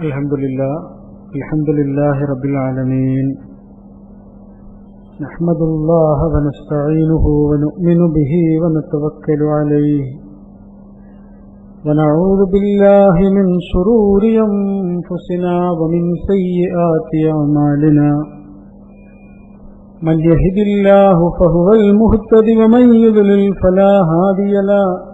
الحمد لله الحمد لله رب العالمين. نحمد الله ونستعينه ونؤمن به ونتوكل عليه. ونعوذ بالله من شرور أنفسنا ومن سيئات أعمالنا. من يهد الله فهو المهتد ومن يضلل فلا هادي له.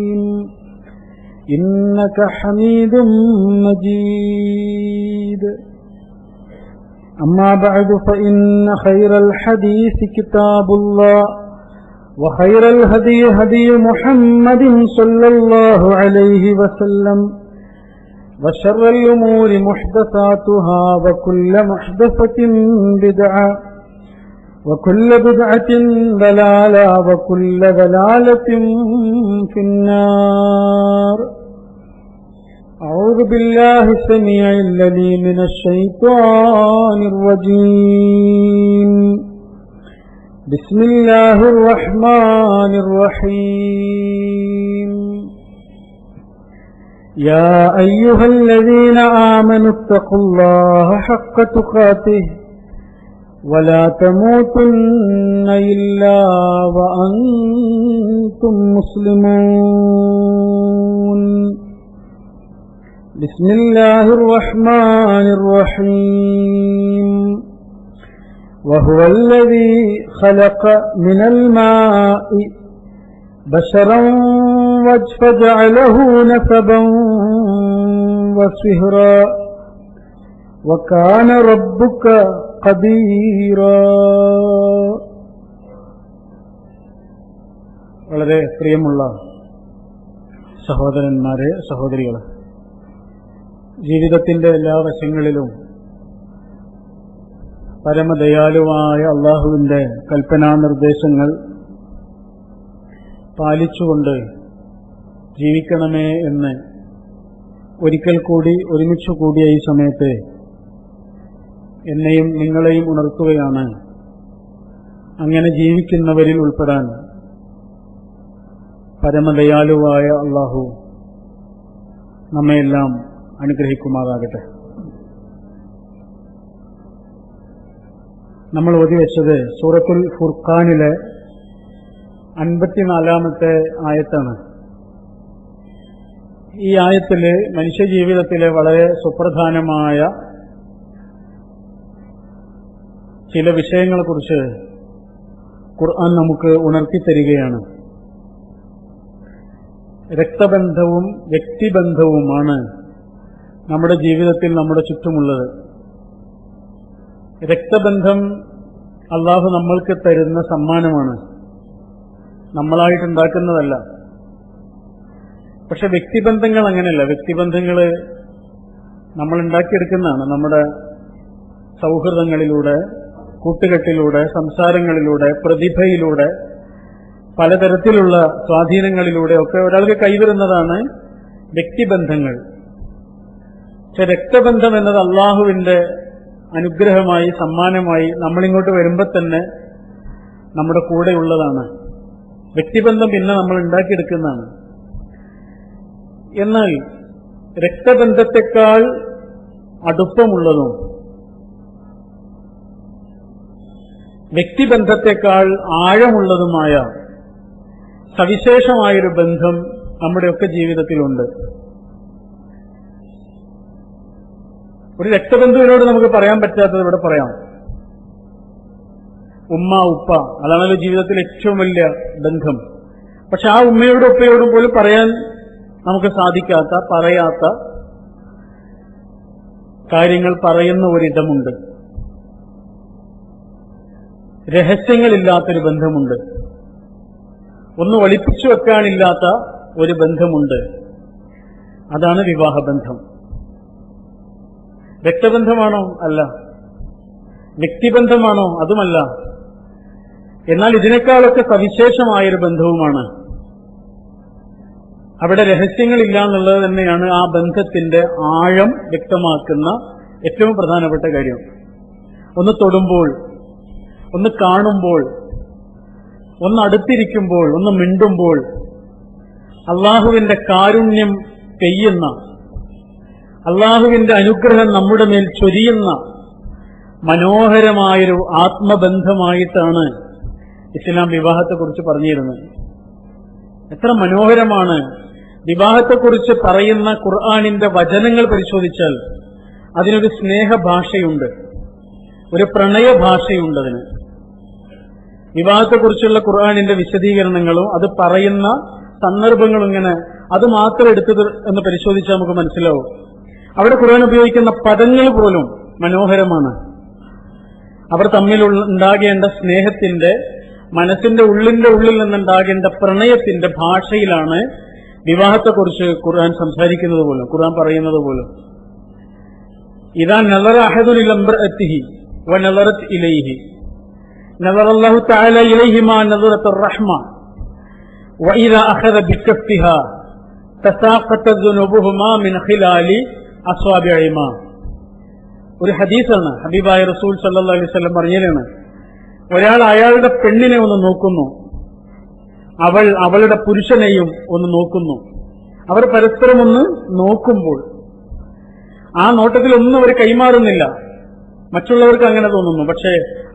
إنك حميد مجيد. أما بعد فإن خير الحديث كتاب الله وخير الهدي هدي محمد صلى الله عليه وسلم وشر الأمور محدثاتها وكل محدثة بدعة. وكل بدعة ضلالة وكل ضلالة في النار. أعوذ بالله السميع الذي من الشيطان الرجيم. بسم الله الرحمن الرحيم. يا أيها الذين آمنوا اتقوا الله حق تقاته. ولا تموتن إلا وأنتم مسلمون. بسم الله الرحمن الرحيم. وهو الذي خلق من الماء بشرا فجعله نسبا وسهرا. وكان ربك വളരെ പ്രിയമുള്ള സഹോദരന്മാരെ സഹോദരികളെ ജീവിതത്തിന്റെ എല്ലാ വശങ്ങളിലും പരമദയാലുവായ അള്ളാഹുവിന്റെ കൽപ്പനാ നിർദ്ദേശങ്ങൾ പാലിച്ചുകൊണ്ട് ജീവിക്കണമേ എന്ന് ഒരിക്കൽ കൂടി ഒരുമിച്ചു കൂടിയ ഈ സമയത്ത് എന്നെയും നിങ്ങളെയും ഉണർത്തുകയാണ്. അങ്ങനെ ജീവിക്കുന്നവരിൽ ഉൾപ്പെടാൻ പരമദയാലുവായ അള്ളാഹു നമ്മയെല്ലാം അനുഗ്രഹിക്കുമാറാകട്ടെ. നമ്മൾ ഒതിവെച്ചത് സൂറത്തുൽ ഫുർഖാനിലെ അൻപത്തിനാലാമത്തെ ആയത്താണ്. ഈ ആയത്തിൽ മനുഷ്യജീവിതത്തിലെ വളരെ സുപ്രധാനമായ ചില വിഷയങ്ങളെക്കുറിച്ച് ഖുർആൻ നമുക്ക് ഉണർത്തിത്തരികയാണ്. രക്തബന്ധവും വ്യക്തിബന്ധവുമാണ് നമ്മുടെ ജീവിതത്തിൽ നമ്മുടെ ചുറ്റുമുള്ളത്. രക്തബന്ധം അള്ളാഹു നമ്മൾക്ക് തരുന്ന സമ്മാനമാണ്. നമ്മളായിട്ടുണ്ടാക്കുന്നതല്ല. പക്ഷെ വ്യക്തിബന്ധങ്ങൾ അങ്ങനെയല്ല. വ്യക്തിബന്ധങ്ങൾ നമ്മൾ ഉണ്ടാക്കിയെടുക്കുന്നതാണ് നമ്മുടെ സൗഹൃദങ്ങളിലൂടെ കൂട്ടുകെട്ടിലൂടെ സംസാരങ്ങളിലൂടെ പ്രതിഭയിലൂടെ പലതരത്തിലുള്ള സ്വാധീനങ്ങളിലൂടെ ഒക്കെ ഒരാൾക്ക് കൈവരുന്നതാണ് വ്യക്തിബന്ധങ്ങൾ. പക്ഷെ രക്തബന്ധം എന്നത് അള്ളാഹുവിന്റെ അനുഗ്രഹമായി സമ്മാനമായി നമ്മളിങ്ങോട്ട് വരുമ്പോൾ തന്നെ നമ്മുടെ കൂടെയുള്ളതാണ് വ്യക്തിബന്ധം പിന്നെ നമ്മൾ ഉണ്ടാക്കിയെടുക്കുന്നതാണ്. എന്നാൽ രക്തബന്ധത്തെക്കാൾ അടുപ്പമുള്ളതും വ്യക്തിബന്ധത്തെക്കാൾ ആഴമുള്ളതുമായ സവിശേഷമായൊരു ബന്ധം നമ്മുടെയൊക്കെ ജീവിതത്തിലുണ്ട്. ഒരു രക്തബന്ധുവിനോട് നമുക്ക് പറയാൻ പറ്റാത്തത് ഇവിടെ പറയാം. ഉമ്മ ഉപ്പ അതാണല്ലോ ജീവിതത്തിൽ ഏറ്റവും വലിയ ബന്ധം. പക്ഷെ ആ ഉമ്മയോടും ഉപ്പയോടും പോലും പറയാൻ നമുക്ക് സാധിക്കാത്ത പറയാത്ത കാര്യങ്ങൾ പറയുന്ന ഒരിടമുണ്ട്. രഹസ്യങ്ങളില്ലാത്തൊരു ബന്ധമുണ്ട്. ഒന്ന് ഒളിപ്പിച്ചു വെക്കാനില്ലാത്ത ഒരു ബന്ധമുണ്ട്. അതാണ് വിവാഹബന്ധം രക്തബന്ധമാണോ അല്ല. വ്യക്തിബന്ധമാണോ? അതുമല്ല. എന്നാൽ ഇതിനേക്കാളൊക്കെ സവിശേഷമായൊരു ബന്ധവുമാണ്. അവിടെ രഹസ്യങ്ങളില്ല എന്നുള്ളത് തന്നെയാണ് ആ ബന്ധത്തിന്റെ ആഴം വ്യക്തമാക്കുന്ന ഏറ്റവും പ്രധാനപ്പെട്ട കാര്യം. ഒന്ന് തൊടുമ്പോൾ ഒന്ന് കാണുമ്പോൾ ഒന്ന് അടുത്തിരിക്കുമ്പോൾ ഒന്ന് മിണ്ടുമ്പോൾ അള്ളാഹുവിന്റെ കാരുണ്യം പെയ്യുന്ന അള്ളാഹുവിന്റെ അനുഗ്രഹം നമ്മുടെ മേൽ ചൊരിയുന്ന മനോഹരമായൊരു ആത്മബന്ധമായിട്ടാണ് ഇസ്ലാം വിവാഹത്തെക്കുറിച്ച് പറഞ്ഞിരുന്നത്. എത്ര മനോഹരമാണ്. വിവാഹത്തെക്കുറിച്ച് പറയുന്ന ഖുർആാനിന്റെ വചനങ്ങൾ പരിശോധിച്ചാൽ അതിനൊരു സ്നേഹഭാഷയുണ്ട് ഒരു പ്രണയ ഭാഷയുണ്ട് അതിന്. വിവാഹത്തെക്കുറിച്ചുള്ള ഖുർആാനിന്റെ വിശദീകരണങ്ങളും അത് പറയുന്ന സന്ദർഭങ്ങളും ഇങ്ങനെ അത് മാത്രം എടുത്തത് എന്ന് പരിശോധിച്ചാൽ നമുക്ക് മനസ്സിലാവും. അവിടെ ഖുർആൻ ഉപയോഗിക്കുന്ന പദങ്ങൾ പോലും മനോഹരമാണ്. അവർ തമ്മിൽ ഉണ്ടാകേണ്ട സ്നേഹത്തിന്റെ മനസ്സിന്റെ ഉള്ളിന്റെ ഉള്ളിൽ നിന്നുണ്ടാകേണ്ട പ്രണയത്തിന്റെ ഭാഷയിലാണ് വിവാഹത്തെക്കുറിച്ച് ഖുർആൻ സംസാരിക്കുന്നത് പോലും ഖുർആൻ പറയുന്നത് പോലും. ഇതാ നലറ എത്തിഹി വ നലറത്ത് ഇലൈഹി. نظر الله تعالى إليهما نظرة الرحمة وإذا أخذ بكفها تساقطت ذنوبهما من خلال أصابعهما ഒരു ഹദീസാണ് ഹബീബായ റസൂൽ സല്ലാ അലൈഹി സ്വലം പറഞ്ഞതാണ് ഒരാൾ അയാളുടെ പെണ്ണിനെ ഒന്ന് നോക്കുന്നു അവൾ അവളുടെ പുരുഷനെയും ഒന്ന് നോക്കുന്നു അവർ പരസ്പരം ഒന്ന് നോക്കുമ്പോൾ ആ നോട്ടത്തിൽ ഒന്നും അവർ കൈമാറുന്നില്ല മറ്റുള്ളവർക്ക് അങ്ങനെ തോന്നുന്നു. പക്ഷേ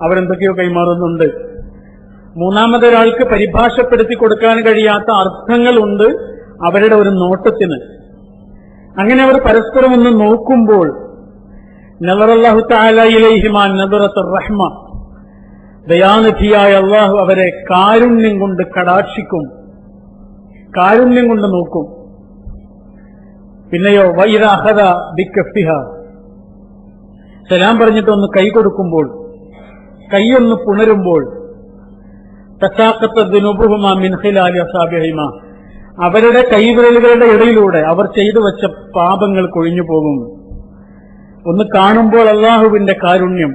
അവരെന്തൊക്കെയോ കൈമാറുന്നുണ്ട്. മൂന്നാമതൊരാൾക്ക് പരിഭാഷപ്പെടുത്തി കൊടുക്കാൻ കഴിയാത്ത അർത്ഥങ്ങളുണ്ട് അവരുടെ ഒരു നോട്ടത്തിന്. അങ്ങനെ അവർ പരസ്പരം ഒന്ന് നോക്കുമ്പോൾ നവറല്ലാഹു റഹ്മ. ദയാനിധിയായ അള്ളാഹു അവരെ കാരുണ്യം കൊണ്ട് കടാക്ഷിക്കും. കാരുണ്യം കൊണ്ട് നോക്കും. പിന്നെയോ വൈരാഹത ബിക്കഫിഹ സലാം പറഞ്ഞിട്ട് ഒന്ന് കൈ കൊടുക്കുമ്പോൾ കൈയൊന്ന് പുണരുമ്പോൾ അവരുടെ കൈവിരലുകളുടെ ഇടയിലൂടെ അവർ ചെയ്തു വെച്ച പാപങ്ങൾ കൊഴിഞ്ഞു പോകും ഒന്ന് കാണുമ്പോൾ അള്ളാഹുവിന്റെ കാരുണ്യം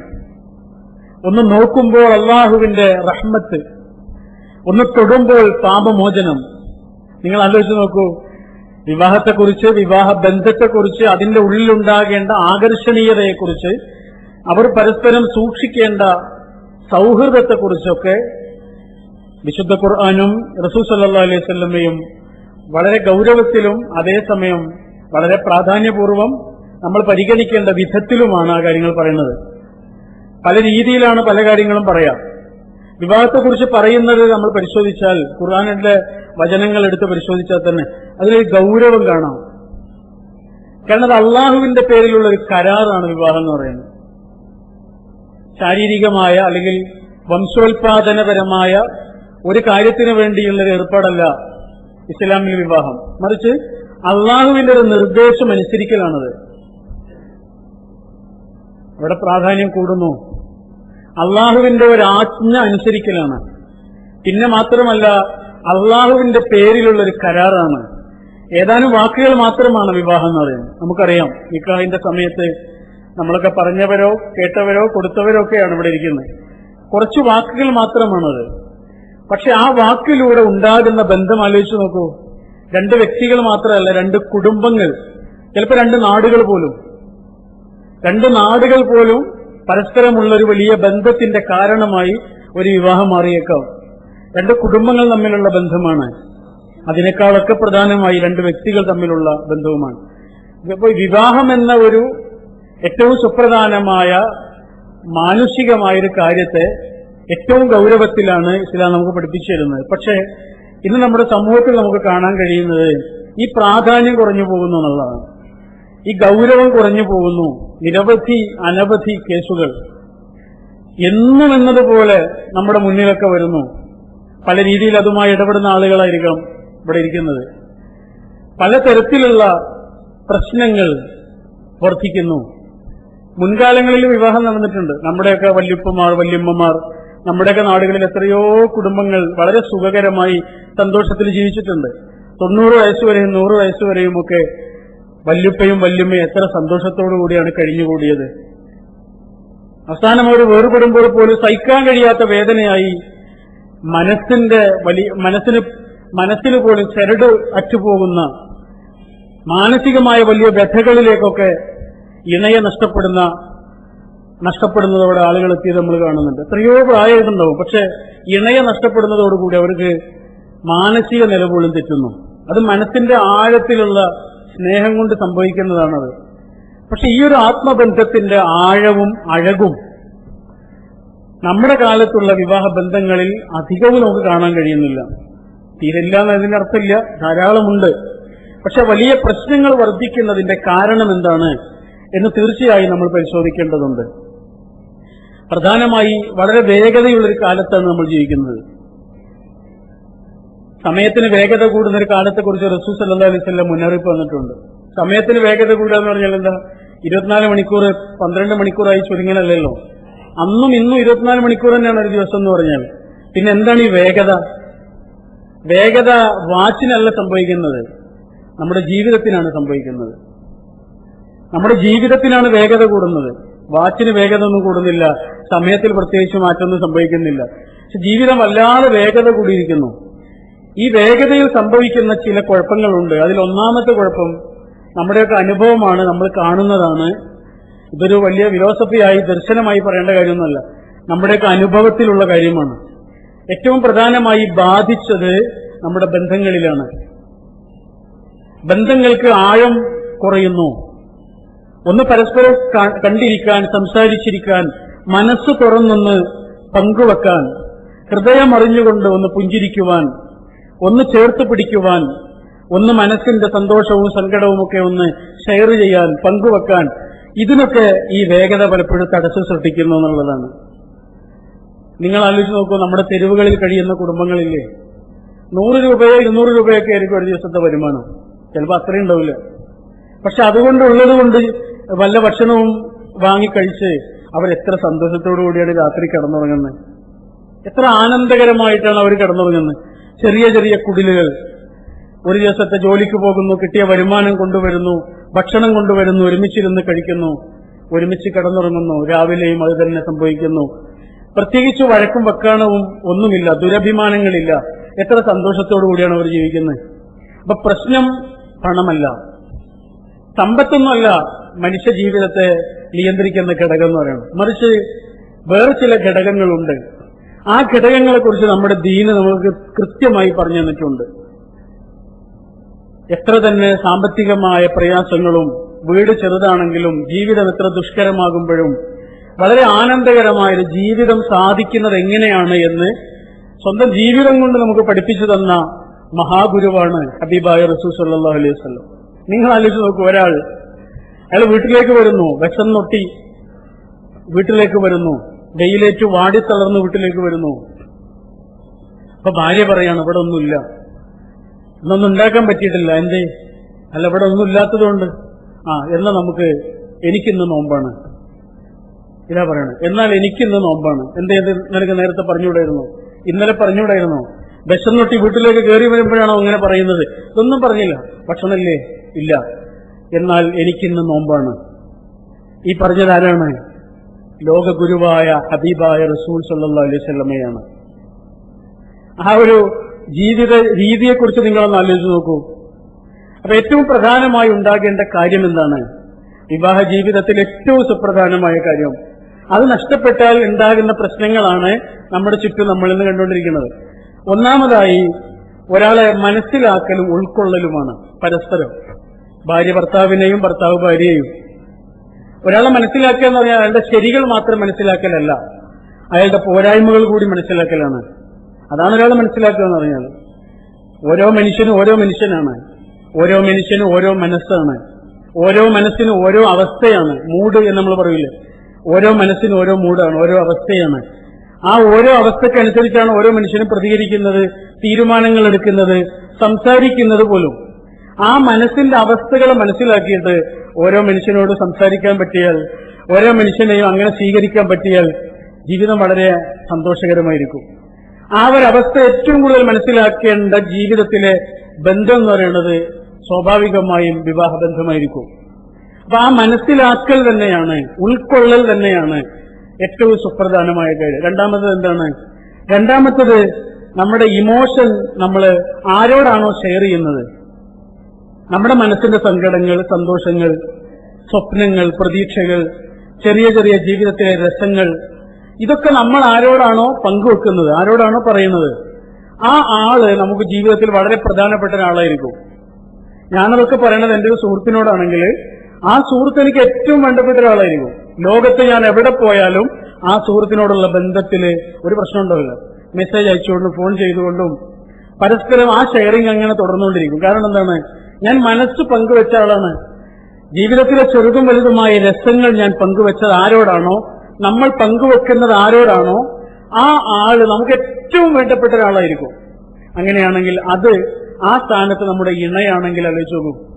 ഒന്ന് നോക്കുമ്പോൾ അള്ളാഹുവിന്റെ റഹ്മത്ത് ഒന്ന് തൊടുമ്പോൾ പാപമോചനം. നിങ്ങൾ ആലോചിച്ച് നോക്കൂ വിവാഹത്തെക്കുറിച്ച് വിവാഹ ബന്ധത്തെക്കുറിച്ച് അതിന്റെ ഉള്ളിലുണ്ടാകേണ്ട ആകർഷണീയതയെക്കുറിച്ച് അവർ പരസ്പരം സൂക്ഷിക്കേണ്ട സൗഹൃദത്തെക്കുറിച്ചൊക്കെ വിശുദ്ധ ഖുർആാനും റസൂ സല്ലാ അലൈഹി സ്വല്ലമ്മയും വളരെ ഗൗരവത്തിലും അതേസമയം വളരെ പ്രാധാന്യപൂർവം നമ്മൾ പരിഗണിക്കേണ്ട വിധത്തിലുമാണ് ആ കാര്യങ്ങൾ പറയുന്നത്. പല രീതിയിലാണ് പല കാര്യങ്ങളും പറയാം. വിവാഹത്തെക്കുറിച്ച് പറയുന്നത് നമ്മൾ പരിശോധിച്ചാൽ ഖുർആാനിന്റെ വചനങ്ങൾ എടുത്ത് പരിശോധിച്ചാൽ തന്നെ അതിലൊരു ഗൗരവം കാണാം. കാരണം അത് അള്ളാഹുവിന്റെ പേരിലുള്ള ഒരു കരാറാണ് വിവാഹം എന്ന് പറയുന്നത്. ശാരീരികമായ അല്ലെങ്കിൽ വംശോൽപാദനപരമായ ഒരു കാര്യത്തിന് വേണ്ടിയുള്ള ഒരു ഏർപ്പാടല്ല ഇസ്ലാമിൽ വിവാഹം. മറിച്ച് അള്ളാഹുവിന്റെ ഒരു നിർദ്ദേശം അനുസരിക്കലാണത്. അവിടെ പ്രാധാന്യം കൂടുന്നു. അള്ളാഹുവിന്റെ ഒരു ആജ്ഞ അനുസരിക്കലാണ്. പിന്നെ മാത്രമല്ല അള്ളാഹുവിന്റെ പേരിലുള്ള ഒരു കരാറാണ്. ഏതാനും വാക്കുകൾ മാത്രമാണ് വിവാഹം എന്ന് പറയുന്നത്. നമുക്കറിയാം നിക്കാഹിന്റെ സമയത്ത് നമ്മളൊക്കെ പറഞ്ഞവരോ കേട്ടവരോ കൊടുത്തവരോ ഒക്കെയാണ് ഇവിടെ ഇരിക്കുന്നത്. കുറച്ച് വാക്കുകൾ മാത്രമാണത്. പക്ഷെ ആ വാക്കിലൂടെ ഉണ്ടാകുന്ന ബന്ധം ആലോചിച്ച് നോക്കൂ. രണ്ട് വ്യക്തികൾ മാത്രമല്ല രണ്ട് കുടുംബങ്ങൾ. ചിലപ്പോൾ രണ്ട് നാടുകൾ പോലും. രണ്ട് നാടുകൾ പോലും പരസ്പരമുള്ള ഒരു വലിയ ബന്ധത്തിന്റെ കാരണമായി ഒരു വിവാഹം മാറിയേക്കാം. രണ്ട് കുടുംബങ്ങൾ തമ്മിലുള്ള ബന്ധമാണ്. അതിനേക്കാളൊക്കെ പ്രധാനമായി രണ്ട് വ്യക്തികൾ തമ്മിലുള്ള ബന്ധവുമാണ്. വിവാഹം എന്ന ഒരു ഏറ്റവും സുപ്രധാനമായ മാനുഷികമായ ഒരു കാര്യത്തെ ഏറ്റവും ഗൗരവത്തിലാണ് ഇസ്ലാം നമുക്ക് പഠിപ്പിച്ചു തരുന്നത്. പക്ഷേ ഇന്ന് നമ്മുടെ സമൂഹത്തിൽ നമുക്ക് കാണാൻ കഴിയുന്നത് ഈ പ്രാധാന്യം കുറഞ്ഞു പോകുന്നു എന്നുള്ളതാണ്. ഈ ഗൗരവം കുറഞ്ഞു പോകുന്നു. നിരവധി അനവധി കേസുകൾ. എന്നും എന്നതുപോലെ നമ്മുടെ മുന്നിലൊക്കെ വരുന്നു. പല രീതിയിൽ അതുമായി ഇടപെടുന്ന ആളുകളായിരിക്കാം ഇവിടെ ഇരിക്കുന്നത്. പലതരത്തിലുള്ള പ്രശ്നങ്ങൾ വർദ്ധിക്കുന്നു. മുൻകാലങ്ങളിൽ വിവാഹം നടന്നിട്ടുണ്ട്. നമ്മുടെയൊക്കെ വല്യപ്പമാർ വല്യമ്മമാർ നമ്മുടെയൊക്കെ നാടുകളിൽ എത്രയോ കുടുംബങ്ങൾ വളരെ സുഖകരമായി സന്തോഷത്തിൽ ജീവിച്ചിട്ടുണ്ട്. തൊണ്ണൂറ് വയസ്സുവരെയും നൂറ് വയസ്സുവരെയും ഒക്കെ വല്യുപ്പയും വല്യമ്മയും എത്ര സന്തോഷത്തോടു കൂടിയാണ് കഴിഞ്ഞുകൂടിയത്. അവസാനം അവർ വേർപെടുമ്പോൾ പോലും സഹിക്കാൻ കഴിയാത്ത വേദനയായി മനസ്സിന്റെ വലിയ മനസ്സിന് മനസ്സിന് പോലും ചരട് അറ്റുപോകുന്ന മാനസികമായ വലിയ വ്യഥകളിലേക്കൊക്കെ ഇണയെ നഷ്ടപ്പെടുന്ന നഷ്ടപ്പെടുന്നതോടെ ആളുകൾ എത്തിയത് നമ്മൾ കാണുന്നുണ്ട്. എത്രയോ പ്രായമുണ്ടാവും പക്ഷെ ഇണയെ നഷ്ടപ്പെടുന്നതോടുകൂടി അവർക്ക് മാനസിക നില പോലും തെറ്റുന്നു. അത് മനസ്സിന്റെ ആഴത്തിലുള്ള സ്നേഹം കൊണ്ട് സംഭവിക്കുന്നതാണത്. പക്ഷെ ഈ ഒരു ആത്മബന്ധത്തിന്റെ ആഴവും അഴകും നമ്മുടെ കാലത്തുള്ള വിവാഹ ബന്ധങ്ങളിൽ അധികവും നമുക്ക് കാണാൻ കഴിയുന്നില്ല. തീരില്ല എന്നതിന്റെ അർത്ഥമില്ല. ധാരാളമുണ്ട്. പക്ഷെ വലിയ പ്രശ്നങ്ങൾ വർദ്ധിക്കുന്നതിന്റെ കാരണം എന്താണ് എന്ന് തീർച്ചയായും നമ്മൾ പരിശോധിക്കേണ്ടതുണ്ട്. പ്രധാനമായി വളരെ വേഗതയുള്ളൊരു കാലത്താണ് നമ്മൾ ജീവിക്കുന്നത്. സമയത്തിന് വേഗത കൂടുന്ന ഒരു കാലത്തെക്കുറിച്ച് റസൂ സല്ലാ അലൈവല്ലം മുന്നറിയിപ്പ് വന്നിട്ടുണ്ട്. സമയത്തിന് വേഗത കൂടുക എന്ന് പറഞ്ഞാൽ എന്താ? ഇരുപത്തിനാല് മണിക്കൂർ പന്ത്രണ്ട് മണിക്കൂറായി ചുരുങ്ങനല്ലല്ലോ അന്നും ഇന്നും ഇരുപത്തിനാല് മണിക്കൂർ തന്നെയാണ് ഒരു ദിവസം എന്ന് പറഞ്ഞാൽ പിന്നെ എന്താണ് ഈ വേഗത? വേഗത വാച്ചിനല്ല സംഭവിക്കുന്നത്. നമ്മുടെ ജീവിതത്തിനാണ് സംഭവിക്കുന്നത്. നമ്മുടെ ജീവിതത്തിനാണ് വേഗത കൂടുന്നത്. വാച്ചിന് വേഗത ഒന്നും കൂടുന്നില്ല. സമയത്തിൽ പ്രത്യേകിച്ച് മാറ്റമൊന്നും സംഭവിക്കുന്നില്ല. പക്ഷെ ജീവിതം വല്ലാതെ വേഗത കൂടിയിരിക്കുന്നു. ഈ വേഗതയിൽ സംഭവിക്കുന്ന ചില കുഴപ്പങ്ങളുണ്ട്. അതിൽ ഒന്നാമത്തെ കുഴപ്പം നമ്മുടെയൊക്കെ അനുഭവമാണ് നമ്മൾ കാണുന്നതാണ് ഇതൊരു വലിയ ഫിലോസഫിയായി ദർശനമായി പറയേണ്ട കാര്യമൊന്നുമല്ല. നമ്മുടെയൊക്കെ അനുഭവത്തിലുള്ള കാര്യമാണ്. ഏറ്റവും പ്രധാനമായി ബാധിച്ചത് നമ്മുടെ ബന്ധങ്ങളിലാണ്. ബന്ധങ്ങൾക്ക് ആഴം കുറയുന്നു. ഒന്ന് പരസ്പരം കണ്ടിരിക്കാൻ സംസാരിച്ചിരിക്കാൻ മനസ്സ് തുറന്നൊന്ന് പങ്കുവെക്കാൻ ഹൃദയമറിഞ്ഞുകൊണ്ട് ഒന്ന് പുഞ്ചിരിക്കുവാൻ ഒന്ന് ചേർത്ത് പിടിക്കുവാൻ ഒന്ന് മനസ്സിന്റെ സന്തോഷവും സങ്കടവും ഒക്കെ ഒന്ന് ഷെയർ ചെയ്യാൻ പങ്കുവെക്കാൻ ഇതിനൊക്കെ ഈ വേഗത പലപ്പോഴും തടസ്സം സൃഷ്ടിക്കുന്നു എന്നുള്ളതാണ്. നിങ്ങൾ ആലോചിച്ച് നോക്കൂ നമ്മുടെ തെരുവുകളിൽ കഴിയുന്ന കുടുംബങ്ങളില്ലേ നൂറ് രൂപയോ ഇരുന്നൂറ് രൂപയൊക്കെ ആയിരിക്കും ഒരു ദിവസത്തെ വരുമാനം. ചിലപ്പോൾ അത്രയും ഉണ്ടാവില്ല. പക്ഷെ അതുകൊണ്ടുള്ളത് കൊണ്ട് വല്ല ഭക്ഷണവും വാങ്ങിക്കഴിച്ച് അവരെത്ര സന്തോഷത്തോടു കൂടിയാണ് രാത്രി കിടന്നുറങ്ങുന്നത്. എത്ര ആനന്ദകരമായിട്ടാണ് അവർ കിടന്നുറങ്ങുന്നത്. ചെറിയ ചെറിയ കുടിലുകൾ ഒരു ദിവസത്തെ ജോലിക്ക് പോകുന്നു കിട്ടിയ വരുമാനം കൊണ്ടുവരുന്നു ഭക്ഷണം കൊണ്ടുവരുന്നു ഒരുമിച്ചിരുന്ന് കഴിക്കുന്നു ഒരുമിച്ച് കിടന്നുറങ്ങുന്നു രാവിലെയും അത് തന്നെ സംഭവിക്കുന്നു. പ്രത്യേകിച്ച് വഴക്കും വക്കാണവും ഒന്നുമില്ല ദുരഭിമാനങ്ങളില്ല. എത്ര സന്തോഷത്തോടു കൂടിയാണ് അവർ ജീവിക്കുന്നത്. അപ്പൊ പ്രശ്നം പണമല്ല. സമ്പത്തൊന്നുമല്ല മനുഷ്യ ജീവിതത്തെ നിയന്ത്രിക്കുന്ന ഘടകം എന്ന് പറയുന്നത്. മറിച്ച് വേറെ ചില ഘടകങ്ങളുണ്ട്. ആ ഘടകങ്ങളെ കുറിച്ച് നമ്മുടെ ദീന് നമുക്ക് കൃത്യമായി പറഞ്ഞു തന്നിട്ടുണ്ട്. എത്ര തന്നെ സാമ്പത്തികമായ പ്രയാസങ്ങളും വീട് ചെറുതാണെങ്കിലും ജീവിതം എത്ര ദുഷ്കരമാകുമ്പോഴും വളരെ ആനന്ദകരമായ ഒരു ജീവിതം സാധിക്കുന്നത് എങ്ങനെയാണ് എന്ന് സ്വന്തം ജീവിതം കൊണ്ട് നമുക്ക് പഠിപ്പിച്ചു തന്ന മഹാഗുരുവാണ് ഹബീബായ റസൂൽ സല്ലാ അലൈഹി വസ്ലം നിങ്ങൾ ആലോചിച്ച് നോക്കൂ ഒരാൾ അയാൾ വീട്ടിലേക്ക് വരുന്നു വിശന്നൊട്ടി വീട്ടിലേക്ക് വരുന്നു വെയിലേറ്റ് വാടിത്തളർന്ന് വീട്ടിലേക്ക് വരുന്നു. അപ്പൊ ഭാര്യ പറയാണ് ഇവിടെ ഒന്നുമില്ല ഇന്നൊന്നും ഉണ്ടാക്കാൻ പറ്റിയിട്ടില്ല. എന്തേ? അല്ല ഇവിടെ ഒന്നും ഇല്ലാത്തതുകൊണ്ട്. ആ എന്നാ നമുക്ക് എനിക്കിന്ന് നോമ്പാണ്. ഇതാ പറയണേ. എന്നാൽ എനിക്കിന്ന് നോമ്പാണ്. എന്തേ നിനക്ക് നേരത്തെ പറഞ്ഞുകൂടായിരുന്നു? ഇന്നലെ പറഞ്ഞുകൂടായിരുന്നു? വിശന്നൊട്ടി വീട്ടിലേക്ക് കയറി വരുമ്പോഴാണോ അങ്ങനെ പറയുന്നത്? ഇതൊന്നും പറഞ്ഞില്ല. ഭക്ഷണമല്ലേ? ഇല്ല. എന്നാൽ എനിക്കിന്ന് നോമ്പാണ്. ഈ പറഞ്ഞത് ആരാണ്? ലോകഗുരുവായ ഹബീബായ റസൂൽ സല്ലാ അലൈഹി സ്വല്ലമയാണ് ആ ഒരു ജീവിത രീതിയെക്കുറിച്ച് നിങ്ങളൊന്ന് ആലോചിച്ച് നോക്കൂ. അപ്പൊ ഏറ്റവും പ്രധാനമായി ഉണ്ടാകേണ്ട കാര്യം എന്താണ്? വിവാഹ ജീവിതത്തിൽ ഏറ്റവും സുപ്രധാനമായ കാര്യം. അത് നഷ്ടപ്പെട്ടാൽ ഉണ്ടാകുന്ന പ്രശ്നങ്ങളാണ് നമ്മുടെ ചുറ്റും നമ്മൾ ഇന്ന് കണ്ടുകൊണ്ടിരിക്കുന്നത്. ഒന്നാമതായി ഒരാളെ മനസ്സിലാക്കലും ഉൾക്കൊള്ളലുമാണ് പരസ്പരം. ഭാര്യ ഭർത്താവിനെയും ഭർത്താവ് ഭാര്യയെയും. ഒരാളെ മനസ്സിലാക്കുക എന്ന് പറഞ്ഞാൽ അയാളുടെ ശരികൾ മാത്രം മനസ്സിലാക്കലല്ല. അയാളുടെ പോരായ്മകൾ കൂടി മനസ്സിലാക്കലാണ്. അതാണ് ഒരാൾ മനസ്സിലാക്കുക എന്ന് പറഞ്ഞാൽ ഓരോ മനുഷ്യനും ഓരോ മനുഷ്യനാണ്. ഓരോ മനുഷ്യനും ഓരോ മനസ്സാണ്. ഓരോ മനസ്സിനും ഓരോ അവസ്ഥയാണ്. മൂഡ് എന്ന് നമ്മൾ പറയില്ല ഓരോ മനസ്സിനും ഓരോ മൂഡാണ് ഓരോ അവസ്ഥയാണ്. ആ ഓരോ അവസ്ഥക്കനുസരിച്ചാണ് ഓരോ മനുഷ്യനും പ്രതികരിക്കുന്നത് തീരുമാനങ്ങൾ എടുക്കുന്നത് സംസാരിക്കുന്നത് പോലും. ആ മനസ്സിന്റെ അവസ്ഥകളെ മനസ്സിലാക്കിയിട്ട് ഓരോ മനുഷ്യനോട് സംസാരിക്കാൻ പറ്റിയാൽ ഓരോ മനുഷ്യനെയും അങ്ങനെ സ്വീകരിക്കാൻ പറ്റിയാൽ ജീവിതം വളരെ സന്തോഷകരമായിരിക്കും. ആ ഒരവസ്ഥ ഏറ്റവും കൂടുതൽ മനസ്സിലാക്കേണ്ട ജീവിതത്തിലെ ബന്ധം എന്ന് പറയുന്നത് സ്വാഭാവികമായും വിവാഹബന്ധമായിരിക്കും അപ്പൊ ആ മനസ്സിലാക്കൽ തന്നെയാണ് ഉൾക്കൊള്ളൽ തന്നെയാണ് ഏറ്റവും സുപ്രധാനമായ കാര്യം. രണ്ടാമത്തത് എന്താണ്? രണ്ടാമത്തത് നമ്മുടെ ഇമോഷൻ നമ്മൾ ആരോടാണോ ഷെയർ ചെയ്യുന്നത്? നമ്മുടെ മനസ്സിന്റെ സങ്കടങ്ങൾ സന്തോഷങ്ങൾ സ്വപ്നങ്ങൾ പ്രതീക്ഷകൾ ചെറിയ ചെറിയ ജീവിതത്തിലെ രസങ്ങൾ ഇതൊക്കെ നമ്മൾ ആരോടാണോ പങ്കുവെക്കുന്നത്? ആരോടാണോ പറയുന്നത്? ആ ആൾ നമുക്ക് ജീവിതത്തിൽ വളരെ പ്രധാനപ്പെട്ട ഒരാളായിരിക്കും. ഞാനതൊക്കെ പറയണത് എന്റെ ഒരു സുഹൃത്തിനോടാണെങ്കിൽ ആ സുഹൃത്ത് എനിക്ക് ഏറ്റവും വേണ്ടപ്പെട്ട ഒരാളായിരിക്കും. ലോകത്ത് ഞാൻ എവിടെ പോയാലും ആ സുഹൃത്തിനോടുള്ള ബന്ധത്തിൽ ഒരു പ്രശ്നം ഉണ്ടാവില്ല മെസ്സേജ് അയച്ചുകൊണ്ടും ഫോൺ ചെയ്തുകൊണ്ടും പരസ്പരം ആ ഷെയറിംഗ് അങ്ങനെ തുടർന്നുകൊണ്ടിരിക്കും. കാരണം എന്താണ്? ഞാൻ മനസ്സ് പങ്കുവെച്ച ആളാണ്. ജീവിതത്തിലെ ചെറുതും വലുതുമായ രസങ്ങൾ ഞാൻ പങ്കുവെച്ചത് ആരോടാണോ? നമ്മൾ പങ്കുവെക്കുന്നത് ആരോടാണോ ആ ആൾ നമുക്ക് ഏറ്റവും വേണ്ടപ്പെട്ട ഒരാളായിരിക്കും. അങ്ങനെയാണെങ്കിൽ അത് ആ സ്ഥാനത്ത് നമ്മുടെ ഇണയാണെങ്കിൽ ആലോചിച്ച് നോക്കും.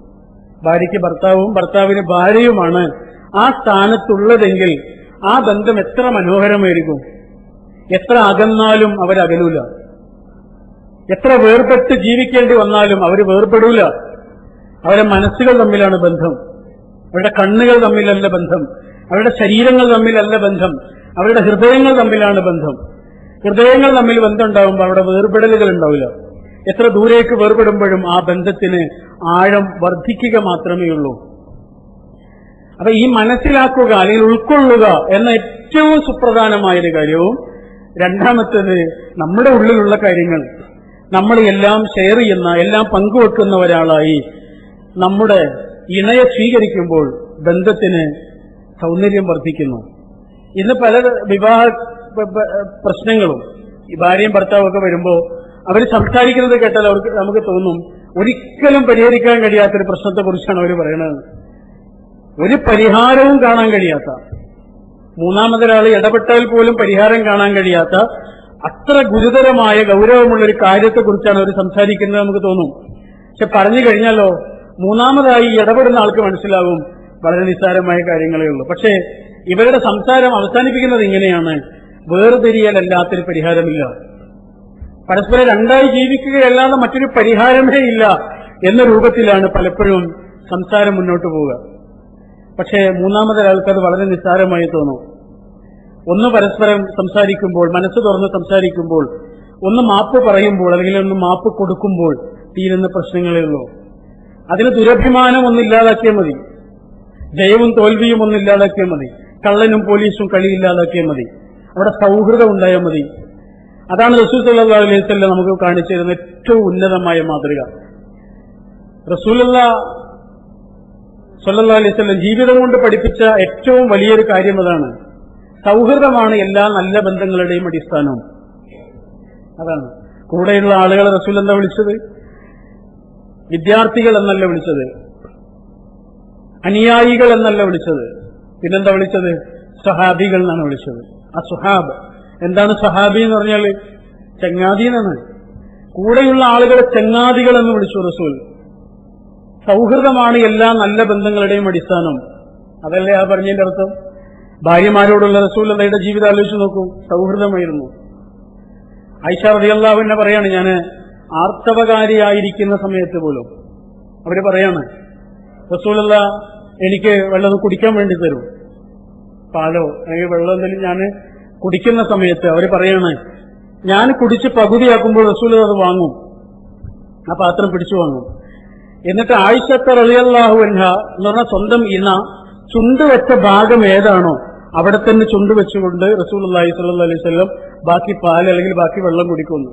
ഭാര്യയ്ക്ക് ഭർത്താവും ഭർത്താവിന് ഭാര്യയുമാണ് ആ സ്ഥാനത്തുള്ളതെങ്കിൽ ആ ബന്ധം എത്ര മനോഹരമായിരിക്കും. എത്ര അകന്നാലും അവരകലൂല എത്ര വേർപെട്ട് ജീവിക്കേണ്ടി വന്നാലും അവർ വേർപെടൂല. അവരുടെ മനസ്സുകൾ തമ്മിലാണ് ബന്ധം. അവരുടെ കണ്ണുകൾ തമ്മിലല്ല ബന്ധം. അവരുടെ ശരീരങ്ങൾ തമ്മിലല്ല ബന്ധം. അവരുടെ ഹൃദയങ്ങൾ തമ്മിലാണ് ബന്ധം. ഹൃദയങ്ങൾ തമ്മിൽ ബന്ധം അവരുടെ അവിടെ വേർപെടലുകൾ ഉണ്ടാവില്ല. എത്ര ദൂരേക്ക് വേർപെടുമ്പോഴും ആ ബന്ധത്തിന് ആഴം വർദ്ധിക്കുക മാത്രമേ ഉള്ളൂ. അപ്പൊ ഈ മനസ്സിലാക്കുക അല്ലെങ്കിൽ ഉൾക്കൊള്ളുക എന്ന ഏറ്റവും സുപ്രധാനമായൊരു കാര്യവും രണ്ടാമത്തേത് നമ്മുടെ ഉള്ളിലുള്ള കാര്യങ്ങൾ. നമ്മൾ എല്ലാം ഷെയർ ചെയ്യുന്ന എല്ലാം പങ്കുവെക്കുന്ന ഒരാളായി നമ്മുടെ ഇണയെ സ്വീകരിക്കുമ്പോൾ ബന്ധത്തിന് സൗന്ദര്യം വർദ്ധിക്കുന്നു. ഇന്ന് പല വിവാഹ പ്രശ്നങ്ങളും ഈ ഭാര്യയും ഭർത്താവും ഒക്കെ വരുമ്പോൾ അവർ സംസാരിക്കുന്നത് കേട്ടാൽ അവർക്ക് നമുക്ക് തോന്നും ഒരിക്കലും പരിഹരിക്കാൻ കഴിയാത്തൊരു പ്രശ്നത്തെക്കുറിച്ചാണ് അവർ പറയുന്നത് ഒരു പരിഹാരവും കാണാൻ കഴിയാത്ത മൂന്നാമതൊരാൾ ഇടപെട്ടാൽ പോലും പരിഹാരം കാണാൻ കഴിയാത്ത അത്ര ഗുരുതരമായ ഗൗരവമുള്ള ഒരു കാര്യത്തെക്കുറിച്ചാണ് അവർ സംസാരിക്കുന്നത് നമുക്ക് തോന്നും. പക്ഷെ പറഞ്ഞു കഴിഞ്ഞാലോ മൂന്നാമതായി ഇടപെടുന്ന ആൾക്ക് മനസ്സിലാവും വളരെ നിസ്സാരമായ കാര്യങ്ങളേ ഉള്ളൂ. പക്ഷേ ഇവരുടെ സംസാരം അവസാനിപ്പിക്കുന്നത് ഇങ്ങനെയാണ്. വേർതിരിയലല്ലാത്തൊരു പരിഹാരമില്ല. പരസ്പരം രണ്ടായി ജീവിക്കുകയല്ലാതെ മറ്റൊരു പരിഹാരമേ ഇല്ല എന്ന രൂപത്തിലാണ് പലപ്പോഴും സംസാരം മുന്നോട്ട് പോവുക. പക്ഷേ മൂന്നാമതൊരാൾക്ക് അത് വളരെ നിസ്സാരമായി തോന്നും. ഒന്ന് പരസ്പരം സംസാരിക്കുമ്പോൾ മനസ്സ് തുറന്ന് സംസാരിക്കുമ്പോൾ ഒന്ന് മാപ്പ് പറയുമ്പോൾ അല്ലെങ്കിൽ ഒന്ന് മാപ്പ് കൊടുക്കുമ്പോൾ തീരുന്ന പ്രശ്നങ്ങളേ ഉള്ളൂ. അതിന് ദുരഭിമാനം ഒന്നും ഇല്ലാതാക്കിയാൽ മതി. ജയവും തോൽവിയും ഒന്നും ഇല്ലാതാക്കിയാൽ മതി. കള്ളനും പോലീസും കളിയില്ലാതാക്കിയാൽ മതി. അവിടെ സൗഹൃദം ഉണ്ടായാൽ മതി. അതാണ് റസൂൽ വസല്ലം നമുക്ക് കാണിച്ചു തരുന്ന ഏറ്റവും ഉന്നതമായ മാതൃക. റസൂലുള്ള സല്ലാ അലൈഹി വസല്ലം ജീവിതം കൊണ്ട് പഠിപ്പിച്ച ഏറ്റവും വലിയൊരു കാര്യം അതാണ്. സൗഹൃദമാണ് എല്ലാ നല്ല ബന്ധങ്ങളുടെയും അടിസ്ഥാനവും അതാണ്. കൂടെയുള്ള ആളുകളെ റസൂൽ എന്താ വിളിച്ചത്? വിദ്യാർത്ഥികൾ എന്നല്ല വിളിച്ചത്. അനുയായികൾ എന്നല്ല വിളിച്ചത്. പിന്നെന്താ വിളിച്ചത്? സഹാബികൾ എന്നാണ് വിളിച്ചത്. ആ സുഹാബ് എന്താണ് സഹാബി എന്ന് പറഞ്ഞാൽ ചങ്ങാതി എന്നാണ്. കൂടെയുള്ള ആളുകളെ ചങ്ങാതികൾ എന്ന് വിളിച്ചു റസൂൽ. സൗഹൃദമാണ് എല്ലാ നല്ല ബന്ധങ്ങളുടെയും അടിസ്ഥാനം. അതല്ലേ ആ പറഞ്ഞതിന്റെ അർത്ഥം? ഭാര്യമാരോടുള്ള റസൂൽ അല്ലയുടെ ജീവിതം ആലോചിച്ച് നോക്കൂ. സൗഹൃദമായിരുന്നു. ഐഷ എന്നെ പറയാണ് ഞാൻ ആർത്തവകാരിയായിരിക്കുന്ന സമയത്ത് പോലും. അവർ പറയാണ് റസൂലല്ല എനിക്ക് വെള്ളം കുടിക്കാൻ വേണ്ടി തരും. പാലോ അല്ലെങ്കിൽ വെള്ളം എന്തെങ്കിലും ഞാൻ കുടിക്കുന്ന സമയത്ത് അവർ പറയാണ് ഞാൻ കുടിച്ച് പകുതിയാക്കുമ്പോൾ റസൂൽ അത് വാങ്ങും. ആ പാത്രം പിടിച്ചു വാങ്ങും. എന്നിട്ട് ആഴ്ചത്തെ റളിയല്ലാഹു അൻഹ എന്ന് പറഞ്ഞ സ്വന്തം ഇന ചുണ്ട് വെച്ച ഭാഗം ഏതാണോ അവിടെ തന്നെ ചുണ്ട് വെച്ചുകൊണ്ട് റസൂൽ അള്ളാഹി സല്ലല്ലാഹു അലൈഹി സ്വല്ലം ബാക്കി പാൽ അല്ലെങ്കിൽ ബാക്കി വെള്ളം കുടിക്കുന്നു.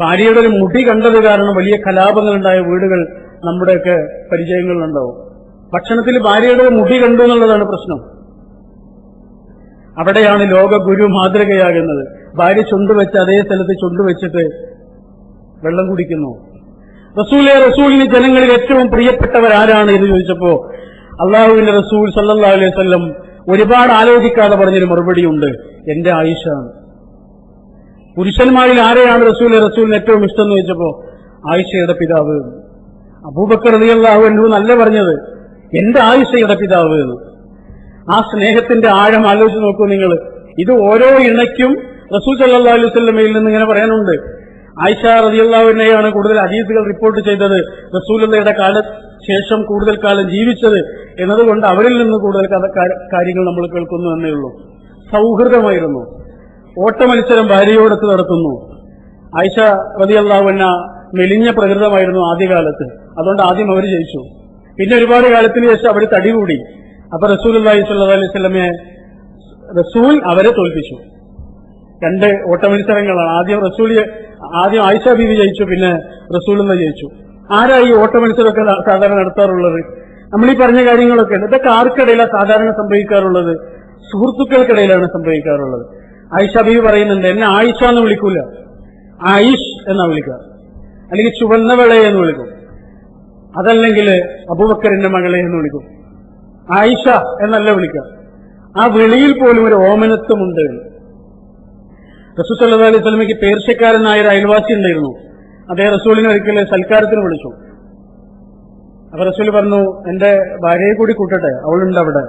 ഭാര്യയുടെ ഒരു മുടി കണ്ടത് കാരണം വലിയ കലാപങ്ങളുണ്ടായ വീടുകൾ നമ്മുടെയൊക്കെ പരിചയങ്ങളിലുണ്ടാവും. ഭക്ഷണത്തിൽ ഭാര്യയുടെ മുടി കണ്ടു എന്നുള്ളതാണ് പ്രശ്നം. അവിടെയാണ് ലോക ഗുരു മാതൃകയാകുന്നത്. ഭാര്യ ചുണ്ടുവെച്ച് അതേ സ്ഥലത്ത് ചുണ്ടുവെച്ചിട്ട് വെള്ളം കുടിക്കുന്നു. റസൂലെ റസൂലിന് ജനങ്ങളിൽ ഏറ്റവും പ്രിയപ്പെട്ടവരാരാണ് എന്ന് ചോദിച്ചപ്പോ അള്ളാഹുവിന്റെ റസൂൽ സല്ലല്ലാഹു അലൈഹി വസല്ലം ഒരുപാട് ആലോചിക്കാതെ പറഞ്ഞൊരു മറുപടിയുണ്ട്. എന്റെ ആയിഷാണ്. പുരുഷന്മാരിൽ ആരെയാണ് റസൂൽ റസൂലിന് ഏറ്റവും ഇഷ്ടം എന്ന് ചോദിച്ചപ്പോ ആയിഷയുടെ പിതാവ്. അൻഹു നല്ല പറഞ്ഞത്. എന്റെ ആയിഷയുടെ പിതാവ് എന്ന്. ആ സ്നേഹത്തിന്റെ ആഴം ആലോചിച്ച് നോക്കൂ നിങ്ങൾ. ഇത് ഓരോ ഇണയ്ക്കും റസൂൽ സല്ലാ അലൈഹി വസല്ലമയിൽ നിന്ന് ഇങ്ങനെ പറയാനുണ്ട്. ആയിഷ റതിയുള്ളവനെയാണ് കൂടുതൽ ഹദീസുകൾ റിപ്പോർട്ട് ചെയ്തത്. റസൂലുള്ളയുടെ കാല ശേഷം കൂടുതൽ കാലം ജീവിച്ചത് എന്നതുകൊണ്ട് അവരിൽ നിന്ന് കൂടുതൽ കാര്യങ്ങൾ നമ്മൾ കേൾക്കുന്നു എന്നേ ഉള്ളൂ. സൗഹൃദമായിരുന്നു. ഓട്ടമത്സരം ഭാര്യയോടൊത്ത് നടത്തുന്നു. ആയിഷ റതിയുള്ളവന മെലിഞ്ഞ പ്രകൃതമായിരുന്നു ആദ്യകാലത്ത്. അതുകൊണ്ട് ആദ്യം അവർ ജയിച്ചു. പിന്നെ ഒരുപാട് കാലത്തിന് ശേഷം അവർ തടി കൂടി അപ്പൊ റസൂൽ അള്ളാഹി സ്വല്ലാ അലൈഹി സ്വലമെ റസൂൽ അവരെ തോൽപ്പിച്ചു. രണ്ട് ഓട്ടമത്സരങ്ങളാണ്. ആദ്യം റസൂൽ ആദ്യം ആയിഷ ബീവി ജയിച്ചു പിന്നെ റസൂൽ ജയിച്ചു. ആരാ ഈ ഓട്ടമത്സരമൊക്കെ ന- സാധാരണ നടത്താറുള്ളത്? നമ്മൾ ഈ പറഞ്ഞ കാര്യങ്ങളൊക്കെ ഉണ്ട്. ഇതൊക്കെ ആർക്കിടയിലാണ് സാധാരണ സംഭവിക്കാറുള്ളത്? സുഹൃത്തുക്കൾക്കിടയിലാണ് സംഭവിക്കാറുള്ളത്. ആയിഷ ബീവി പറയുന്നുണ്ട് എന്നെ ആയിഷ എന്ന് വിളിക്കൂല. ആയിഷ് എന്നാ വിളിക്കുക. അല്ലെങ്കിൽ ചുവന്നവളെ എന്ന് വിളിക്കും. അതല്ലെങ്കിൽ അബുബക്കറിന്റെ മകളെ എന്ന് വിളിക്കും. ആയിഷ എന്നല്ല വിളിക്കാം ആ വിളിയിൽ പോലും ഒരു ഓമനത്വമുണ്ട്. റസൂൽ സല്ലല്ലാഹു അലൈഹി പേർഷ്യക്കാരനായ ഒരു അയൽവാസി ഉണ്ടായിരുന്നു. അദ്ദേഹം റസൂലിനെ ഒരിക്കൽ സൽക്കാരത്തിന് വിളിച്ചു. അപ്പൊ റസൂൽ പറഞ്ഞു എന്റെ ഭാര്യയെ കൂടി കൂട്ടട്ടെ അവളുണ്ട് അവിടെ.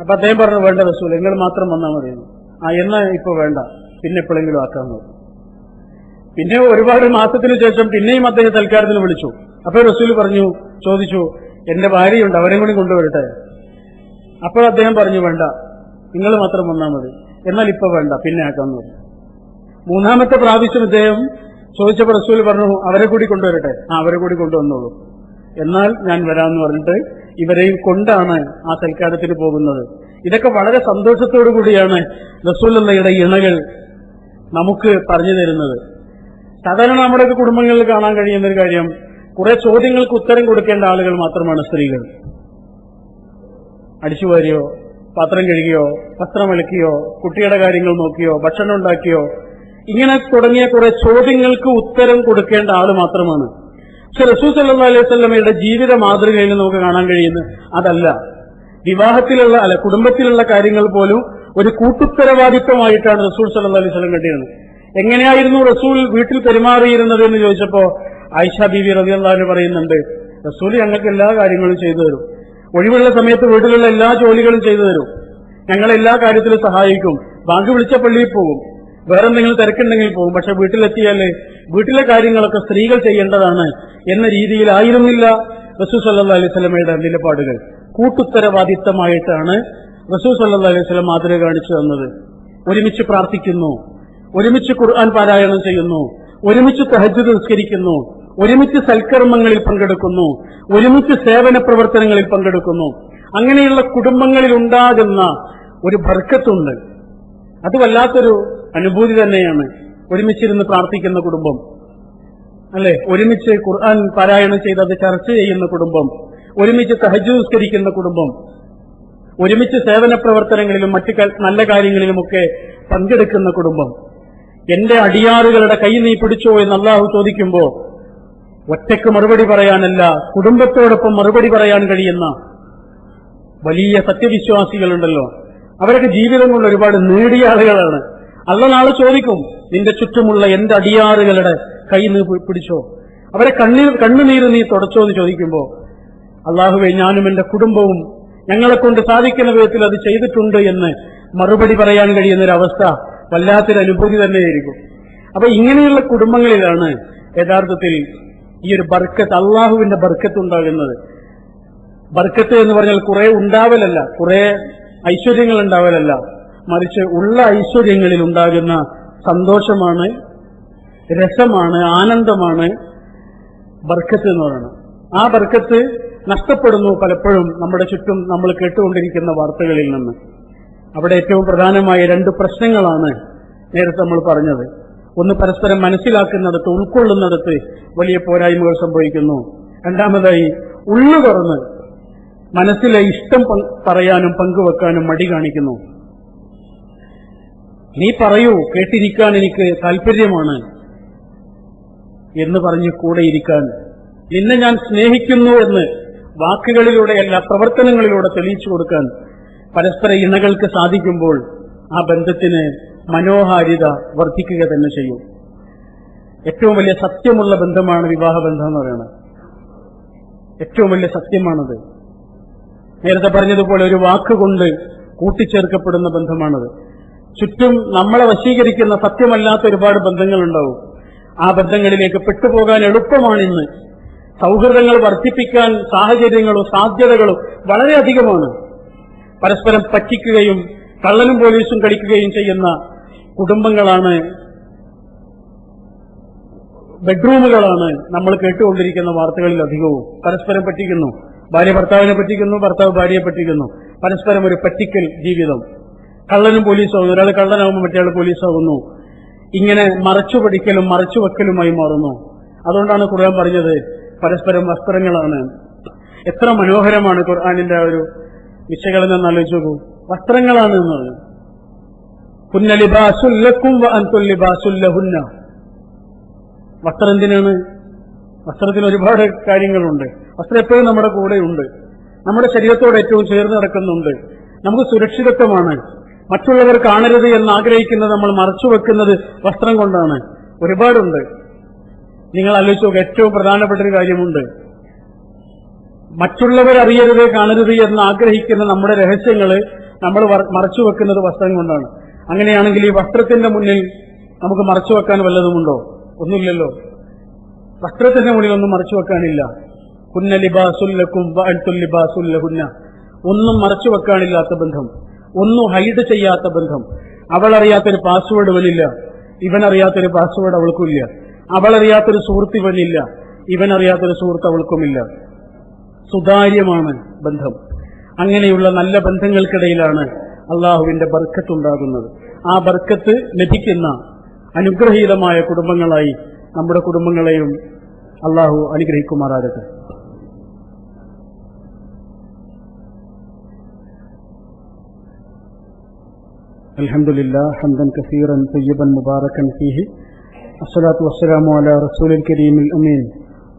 അപ്പൊ അദ്ദേഹം പറഞ്ഞു വേണ്ട റസൂൽ നിങ്ങൾ മാത്രം വന്നാൽ മതിയെന്ന്. ആ എന്നാ ഇപ്പൊ വേണ്ട. പിന്നെ എപ്പോഴെങ്കിലും ആക്കാൻ നോക്കും. പിന്നെ ഒരുപാട് മാസത്തിന് ശേഷം പിന്നെയും അദ്ദേഹം സൽക്കാരത്തിന് വിളിച്ചു. അപ്പൊ റസൂൽ പറഞ്ഞു ചോദിച്ചു എന്റെ ഭാര്യയുണ്ട് അവരെയും കൂടി കൊണ്ടുവരട്ടെ? അപ്പോൾ അദ്ദേഹം പറഞ്ഞു വേണ്ട നിങ്ങൾ മാത്രം വന്നാൽ മതി. എന്നാൽ ഇപ്പൊ വേണ്ട പിന്നെ ആക്കാന്ന് പറഞ്ഞു മൂന്നാമത്തെ പ്രാവശ്യം അദ്ദേഹം ചോദിച്ചപ്പോൾ റസൂൽ പറഞ്ഞു അവരെ കൂടി കൊണ്ടുവരട്ടെ. ആ അവരെ കൂടി കൊണ്ടുവന്നോളൂ. എന്നാൽ ഞാൻ വരാമെന്ന് പറഞ്ഞിട്ട് ഇവരെയും കൊണ്ടാണ് ആ സൽക്കാരത്തിന് പോകുന്നത്. ഇതൊക്കെ വളരെ സന്തോഷത്തോടു കൂടിയാണ് റസൂലുള്ളയുടെ ഇണകൾ നമുക്ക് പറഞ്ഞു തരുന്നത്. സാധാരണ നമ്മുടെയൊക്കെ കുടുംബങ്ങളിൽ കാണാൻ കഴിയുന്ന ഒരു കാര്യം കുറെ ചോദ്യങ്ങൾക്ക് ഉത്തരം കൊടുക്കേണ്ട ആളുകൾ മാത്രമാണ് സ്ത്രീകൾ. അടിച്ചുവാരിയോ പാത്രം കഴുകിയോ വസ്ത്രം അലക്കിയോ കുട്ടിയുടെ കാര്യങ്ങൾ നോക്കിയോ ഭക്ഷണം ഉണ്ടാക്കിയോ ഇങ്ങനെ തുടങ്ങിയ കുറെ ചോദ്യങ്ങൾക്ക് ഉത്തരം കൊടുക്കേണ്ട ആൾ മാത്രമാണ്. പക്ഷെ റസൂ സല്ലല്ലാഹു അലൈഹി സ്വലമയുടെ ജീവിത മാതൃകയിൽ നമുക്ക് കാണാൻ കഴിയുന്നത് അതല്ല. വിവാഹത്തിലുള്ള അല്ല കുടുംബത്തിലുള്ള കാര്യങ്ങൾ പോലും ഒരു കൂട്ടുത്തരവാദിത്വമായിട്ടാണ് റസൂൽ സല്ലാ അലൈഹി വസല്ലം കണ്ടിരുന്നത്. എങ്ങനെയായിരുന്നു റസൂൽ വീട്ടിൽ പെരുമാറിയിരുന്നത് എന്ന് ചോദിച്ചപ്പോ ആയിഷ ബീവി റളിയല്ലാഹു പറയുന്നുണ്ട് റസൂൽ ഞങ്ങൾക്ക് എല്ലാ കാര്യങ്ങളും ചെയ്തു തരും. ഒഴിവുള്ള സമയത്ത് വീട്ടിലുള്ള എല്ലാ ജോലികളും ചെയ്തു തരും. ഞങ്ങൾ എല്ലാ കാര്യത്തിലും സഹായിക്കും. ബാങ്ക് വിളിച്ച പള്ളിയിൽ പോകും. വേറെ എന്തെങ്കിലും തിരക്കുണ്ടെങ്കിൽ പോകും. പക്ഷെ വീട്ടിലെത്തിയാൽ വീട്ടിലെ കാര്യങ്ങളൊക്കെ സ്ത്രീകൾ ചെയ്യേണ്ടതാണ് എന്ന രീതിയിലായിരുന്നില്ല റസൂ സല്ലാ അലൈഹി സ്വലമയുടെ നിലപാടുകൾ. കൂട്ടുത്തരവാദിത്തമായിട്ടാണ് റസൂ സല്ലാ അലൈഹി സ്വലം മാതൃക കാണിച്ചു തന്നത്. ഒരുമിച്ച് പ്രാർത്ഥിക്കുന്നു. ഒരുമിച്ച് ഖുർആൻ പാരായണം ചെയ്യുന്നു ഒരുമിച്ച് തഹജ്ജുദ് നിസ്കരിക്കുന്നു ഒരുമിച്ച് സൽക്കർമ്മങ്ങളിൽ പങ്കെടുക്കുന്നു ഒരുമിച്ച് സേവന പ്രവർത്തനങ്ങളിൽ പങ്കെടുക്കുന്നു. അങ്ങനെയുള്ള കുടുംബങ്ങളിൽ ഉണ്ടാകുന്ന ഒരു ബർക്കത്തുണ്ട്. അത് വല്ലാത്തൊരു അനുഭൂതി തന്നെയാണ് ഒരുമിച്ചിരുന്ന് പ്രാർത്ഥിക്കുന്ന കുടുംബം. അല്ലെ? ഒരുമിച്ച് ഖുർആൻ പാരായണം ചെയ്ത് അത് ചർച്ച ചെയ്യുന്ന കുടുംബം ഒരുമിച്ച് തഹജ് നിസ്കരിക്കുന്ന കുടുംബം ഒരുമിച്ച് സേവന പ്രവർത്തനങ്ങളിലും മറ്റു നല്ല കാര്യങ്ങളിലുമൊക്കെ പങ്കെടുക്കുന്ന കുടുംബം. എന്റെ അടിയാറുകളുടെ കൈ നീ പിടിച്ചോ എന്ന് അള്ളാഹു ചോദിക്കുമ്പോ ഒറ്റയ്ക്ക് മറുപടി പറയാനല്ല കുടുംബത്തോടൊപ്പം മറുപടി പറയാൻ കഴിയുന്ന വലിയ സത്യവിശ്വാസികളുണ്ടല്ലോ. അവരൊക്കെ ജീവിതം കൊണ്ട് ഒരുപാട് നേടിയ ആളുകളാണ്. അല്ല നാളെ ചോദിക്കും നിന്റെ ചുറ്റുമുള്ള എന്റെ അടിയാറുകളുടെ കൈ നീ പിടിച്ചോ? അവരെ കണ്ണീർ കണ്ണുനീര് നീ തുടച്ചോ? എന്ന് ചോദിക്കുമ്പോ അള്ളാഹുവെ ഞാനും എന്റെ കുടുംബവും ഞങ്ങളെ കൊണ്ട് സാധിക്കുന്ന വിധത്തിൽ അത് ചെയ്തിട്ടുണ്ട് എന്ന് മറുപടി പറയാൻ കഴിയുന്ന ഒരു അവസ്ഥ വല്ലാത്തൊരു അനുഭൂതി തന്നെയായിരിക്കും. അപ്പൊ ഇങ്ങനെയുള്ള കുടുംബങ്ങളിലാണ് യഥാർത്ഥത്തിൽ ഈ ഒരു ബർക്കത്ത് അള്ളാഹുവിന്റെ ബർക്കത്ത് ഉണ്ടാകുന്നത്. ബർക്കത്ത് എന്ന് പറഞ്ഞാൽ കുറെ ഉണ്ടാവലല്ല കുറെ ഐശ്വര്യങ്ങൾ ഉണ്ടാവലല്ല. മറിച്ച് ഉള്ള ഐശ്വര്യങ്ങളിൽ ഉണ്ടാകുന്ന സന്തോഷമാണ് രസമാണ് ആനന്ദമാണ് ബർക്കത്ത് എന്ന് പറയുന്നത്. ആ ബർക്കത്ത് നഷ്ടപ്പെടുന്നു പലപ്പോഴും നമ്മുടെ ചുറ്റും നമ്മൾ കേട്ടുകൊണ്ടിരിക്കുന്ന വാർത്തകളിൽ നിന്ന്. അവിടെ ഏറ്റവും പ്രധാനമായ രണ്ട് പ്രശ്നങ്ങളാണ് നേരത്തെ നമ്മൾ പറഞ്ഞത്. ഒന്ന് പരസ്പരം മനസ്സിലാക്കുന്നിടത്ത് ഉൾക്കൊള്ളുന്നിടത്ത് വലിയ പോരായ്മകൾ സംഭവിക്കുന്നു. രണ്ടാമതായി ഉള്ളു തുറന്ന് മനസ്സിലെ ഇഷ്ടം പറയാനും പങ്കുവെക്കാനും മടി കാണിക്കുന്നു. നീ പറയൂ കേട്ടിരിക്കാൻ എനിക്ക് താല്പര്യമാണ് എന്ന് പറഞ്ഞ് കൂടെ ഇരിക്കാൻ. നിന്നെ ഞാൻ സ്നേഹിക്കുന്നു എന്ന് വാക്കുകളിലൂടെയല്ല പ്രവർത്തനങ്ങളിലൂടെ തെളിയിച്ചു കൊടുക്കാൻ. പരസ്പര ഇണകൾക്ക് സാധിക്കുമ്പോൾ ആ ബന്ധത്തിന് മനോഹാരിത വർദ്ധിക്കുക തന്നെ ചെയ്യും. ഏറ്റവും വലിയ സത്യമുള്ള ബന്ധമാണ് വിവാഹ ബന്ധം എന്ന് പറയുന്നത്. ഏറ്റവും വലിയ സത്യമാണത്. നേരത്തെ പറഞ്ഞതുപോലെ ഒരു വാക്കുകൊണ്ട് കൂട്ടിച്ചേർക്കപ്പെടുന്ന ബന്ധമാണത്. ചുറ്റും നമ്മളെ വശീകരിക്കുന്ന സത്യമല്ലാത്ത ഒരുപാട് ബന്ധങ്ങളുണ്ടാവും. ആ ബന്ധങ്ങളിലേക്ക് പെട്ടുപോകാൻ എളുപ്പമാണിന്ന്. സൗഹൃദങ്ങൾ വർദ്ധിപ്പിക്കാൻ സാഹചര്യങ്ങളും സാധ്യതകളും വളരെയധികമാണ്. പരസ്പരം പറ്റിക്കുകയും കള്ളനും പോലീസും കളിക്കുകയും ചെയ്യുന്ന കുടുംബങ്ങളാണ് ബെഡ്റൂമുകളാണ് നമ്മൾ കേട്ടുകൊണ്ടിരിക്കുന്ന വാർത്തകളിൽ അധികവും. പരസ്പരം പറ്റിക്കുന്നു. ഭാര്യ ഭർത്താവിനെ പറ്റിക്കുന്നു ഭർത്താവ് ഭാര്യയെ പറ്റിക്കുന്നു. പരസ്പരം ഒരു പറ്റിക്കൽ ജീവിതം. കള്ളനും പോലീസാവുന്നു ഒരാൾ കള്ളനാവുമ്പോൾ മറ്റേ പോലീസാവുന്നു. ഇങ്ങനെ മറച്ചു പഠിക്കലും മറച്ചു വെക്കലുമായി മാറുന്നു. അതുകൊണ്ടാണ് ഖുർആൻ പറഞ്ഞത് പരസ്പരം വസ്ത്രങ്ങളാണ്. എത്ര മനോഹരമാണ് ഖുർആാനിന്റെ ഒരു വിശകലനം ആലോചിച്ച് നോക്കൂ. വസ്ത്രങ്ങളാണ് എന്ന് പറഞ്ഞു. പുന്നലിബാസുല്ലക്കും ലിബാസുല്ലഹുന്ന വസ്ത്രം എന്തിനാണ്? വസ്ത്രത്തിന് ഒരുപാട് കാര്യങ്ങളുണ്ട്. വസ്ത്രം എപ്പോഴും നമ്മുടെ കൂടെയുണ്ട്. നമ്മുടെ ശരീരത്തോട് ഏറ്റവും ചേർന്ന് നടക്കുന്നുണ്ട്. നമുക്ക് സുരക്ഷിതത്വമാണ്. മറ്റുള്ളവർ കാണരുത് എന്ന് ആഗ്രഹിക്കുന്നത് നമ്മൾ മറച്ചു വെക്കുന്നത് വസ്ത്രം കൊണ്ടാണ്. ഒരുപാടുണ്ട്. നിങ്ങൾ ആലോചിച്ച് ഏറ്റവും പ്രധാനപ്പെട്ട ഒരു കാര്യമുണ്ട്. മറ്റുള്ളവർ അറിയരുത് കാണരുത് എന്ന് ആഗ്രഹിക്കുന്ന നമ്മുടെ രഹസ്യങ്ങൾ നമ്മൾ മറച്ചു വെക്കുന്നത് വസ്ത്രം കൊണ്ടാണ്. അങ്ങനെയാണെങ്കിൽ ഈ വസ്ത്രത്തിന്റെ മുന്നിൽ നമുക്ക് മറച്ചു വെക്കാൻ വല്ലതുമുണ്ടോ ഒന്നുമില്ലല്ലോ. വസ്ത്രത്തിന്റെ മുന്നിൽ ഒന്നും മറച്ചു വെക്കാനില്ല. കുന്ന ലിബാസുല്ലക്കും വഅൻതുൽ ലിബാസുല്ലഹുന്ന ഒന്നും മറച്ചു വെക്കാനില്ലാത്ത ബന്ധം. ഒന്നും ഹൈഡ് ചെയ്യാത്ത ബന്ധം. അവൾ പാസ്വേഡ് ഇവനില്ല. ഇവനറിയാത്തൊരു പാസ്വേഡ് അവൾക്കുമില്ല. അവൾ അറിയാത്തൊരു സുഹൃത്ത് ഇവനില്ല. ഇവനറിയാത്തൊരു സുഹൃത്ത് അവൾക്കുമില്ല. സുതാര്യമാണ് ബന്ധം അങ്ങനെയുള്ള നല്ല ബന്ധങ്ങൾക്കിടയിലാണ് അള്ളാഹുവിന്റെ ബർക്കത്തുണ്ടാകുന്നത് ആ ബർക്കത്ത് ലഭിക്കുന്ന അനുഗ്രഹീതമായ കുടുംബങ്ങളായി നമ്മുടെ കുടുംബങ്ങളെയും അള്ളാഹു അനുഗ്രഹിക്കുമാറാകട്ടെ الحمد لله حمدا كثيرا طيبا مباركا فيه الصلاة والسلام على رسول الكريم الأمين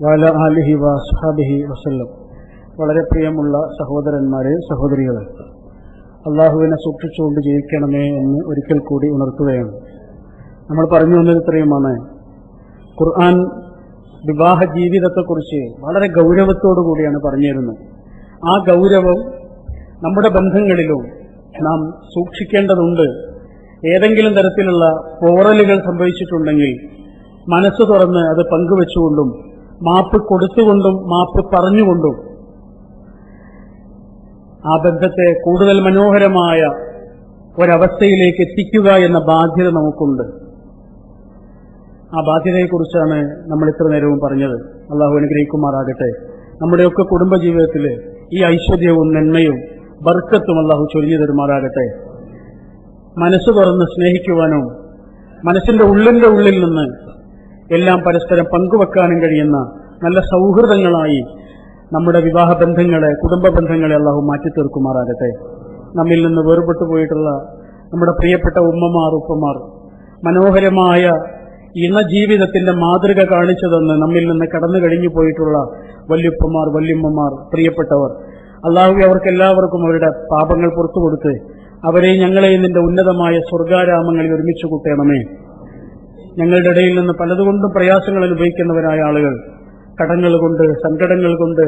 وعلى آله وصحابه وسلم വളരെ പ്രിയമുള്ള സഹോദരന്മാരെ സഹോദരികളെ അള്ളാഹുവിനെ സൂക്ഷിച്ചുകൊണ്ട് ജീവിക്കണമേ എന്ന് ഒരിക്കൽ കൂടി ഉണർത്തുകയാണ്. നമ്മൾ പറഞ്ഞു വന്നത് ഇത്രയുമാണ്. ഖുർആൻ വിവാഹ ജീവിതത്തെക്കുറിച്ച് വളരെ ഗൗരവത്തോടു കൂടിയാണ് പറഞ്ഞു തരുന്നത് ആ ഗൗരവം നമ്മുടെ ബന്ധങ്ങളിലും നാം സൂക്ഷിക്കേണ്ടതുണ്ട്. ഏതെങ്കിലും തരത്തിലുള്ള പോറലുകൾ സംഭവിച്ചിട്ടുണ്ടെങ്കിൽ മനസ്സ് തുറന്ന് അത് പങ്കുവെച്ചുകൊണ്ടും മാപ്പ് കൊടുത്തുകൊണ്ടും മാപ്പ് പറഞ്ഞുകൊണ്ടും ആ ബന്ധത്തെ കൂടുതൽ മനോഹരമായ ഒരവസ്ഥയിലേക്ക് എത്തിക്കുക എന്ന ബാധ്യത നമുക്കുണ്ട്. ആ ബാധ്യതയെക്കുറിച്ചാണ് നമ്മൾ ഇത്ര നേരവും പറഞ്ഞത്. അള്ളാഹു അനുഗ്രഹിക്കുമാറാകട്ടെ. നമ്മുടെയൊക്കെ കുടുംബജീവിതത്തിൽ ഈ ഐശ്വര്യവും നന്മയും ബർക്കത്തും അള്ളാഹു ചൊരിഞ്ഞു തരുമാറാകട്ടെ. മനസ്സ് തുറന്ന് സ്നേഹിക്കുവാനും മനസ്സിന്റെ ഉള്ളിന്റെ ഉള്ളിൽ നിന്ന് എല്ലാം പരസ്പരം പങ്കുവെക്കാനും കഴിയുന്ന നല്ല സൗഹൃദങ്ങളായി നമ്മുടെ വിവാഹ ബന്ധങ്ങളെ കുടുംബ ബന്ധങ്ങളെ അള്ളാഹു മാറ്റിത്തീർക്കുമാറാകട്ടെ നമ്മിൽ നിന്ന് വേർപെട്ടു പോയിട്ടുള്ള നമ്മുടെ പ്രിയപ്പെട്ട ഉമ്മമാർ ഉപ്പമാർ മനോഹരമായ ഇണജീവിതത്തിന്റെ മാതൃക കാണിച്ചതെന്ന് നമ്മിൽ നിന്ന് കടന്നു കഴിഞ്ഞു പോയിട്ടുള്ള വല്യുപ്പമാർ വല്യുമ്മമാർ പ്രിയപ്പെട്ടവർ. അള്ളാഹു അവർക്ക് എല്ലാവർക്കും അവരുടെ പാപങ്ങൾ പുറത്തു കൊടുത്ത് അവരെ ഞങ്ങളെയും നിന്റെ ഉന്നതമായ സ്വർഗാരാമങ്ങളിൽ ഒരുമിച്ച് കൂട്ടണമേ. ഞങ്ങളുടെ ഇടയിൽ നിന്ന് പലതുകൊണ്ടും പ്രയാസങ്ങൾ അനുഭവിക്കുന്നവരായ ആളുകൾ കടങ്ങൾ കൊണ്ട് സങ്കടങ്ങൾ കൊണ്ട്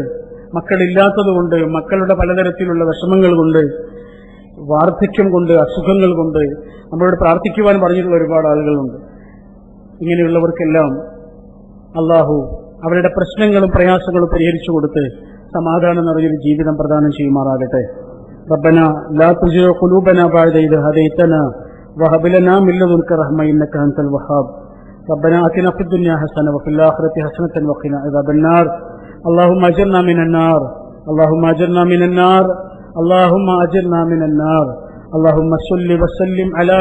മക്കളില്ലാത്തതുകൊണ്ട് മക്കളുടെ പലതരത്തിലുള്ള വിഷമങ്ങൾ കൊണ്ട് വാർദ്ധക്യം കൊണ്ട് അസുഖങ്ങൾ കൊണ്ട് നമ്മളോട് പ്രാർത്ഥിക്കുവാൻ പറഞ്ഞിട്ടുള്ള ഒരുപാട് ആളുകളുണ്ട് ഇങ്ങനെയുള്ളവർക്കെല്ലാം അള്ളാഹു അവരുടെ പ്രശ്നങ്ങളും പ്രയാസങ്ങളും പരിഹരിച്ചു കൊടുത്ത് സമാധാനം നിറഞ്ഞൊരു ജീവിതം പ്രദാനം ചെയ്യുമാറാകട്ടെ ربنا لا تزغ قلوبنا بعد إذ هديتنا وهب لنا من لدنك رحمة إنك أنت الوهاب ربنا آتنا في الدنيا حسنة وفي الآخرة حسنة وقنا عذاب النار. اللهم أجرنا من النار. اللهم أجرنا من النار. اللهم أجرنا من النار. اللهم صل وسلم على